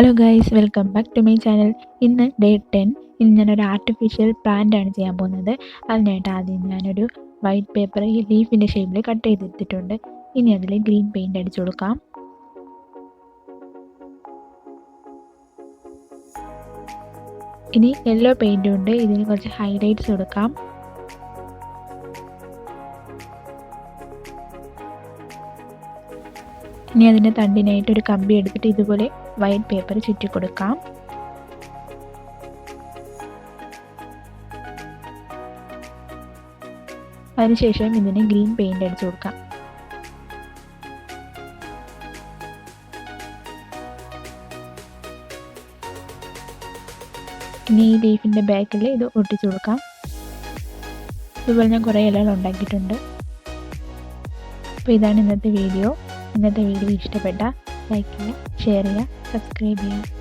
Hello guys welcome back to my channel ഇന്ന് day ten ഇന്ന് ഞാനൊരു ആർട്ടിഫിഷ്യൽ പ്ലാന്റ് ആണ് ചെയ്യാൻ പോകുന്നത്. അതിനായിട്ട് ആദ്യം ഞാനൊരു വൈറ്റ് പേപ്പർ ഈ ലീഫിന്റെ ഷേപ്പിൽ കട്ട് ചെയ്തെടുത്തിട്ടുണ്ട് ഇനി അതിൽ ഗ്രീൻ പെയിന്റ് അടിച്ചു കൊടുക്കാം. ഇനി യെല്ലോ പെയിന്റ് ഉണ്ട്. ഇതിന് കുറച്ച് ഹൈലൈറ്റ്സ് കൊടുക്കാം. ഇനി അതിന്റെ തണ്ടിനായിട്ട് ഒരു കമ്പി എടുത്തിട്ട് ഇതുപോലെ വൈറ്റ് പേപ്പർ ചുറ്റി കൊടുക്കാം. അതിനുശേഷം ഇതിന് ഗ്രീൻ പെയിന്റ് അടിച്ചു കൊടുക്കാം. ഇനി ഈ ലീഫിന്റെ ബാക്കിൽ ഇത് ഒട്ടിച്ചു കൊടുക്കാം. ഇതുപോലെ ഞാൻ കുറേ ഇലകൾ ഉണ്ടാക്കിയിട്ടുണ്ട്. അപ്പോൾ ഇതാണ് ഇന്നത്തെ വീഡിയോ ഇന്നത്തെ വീഡിയോ ഇഷ്ടപ്പെട്ട ലൈക്ക് ചെയ്യുക ഷെയർ ചെയ്യുക സബ്സ്ക്രൈബ് ചെയ്യുക.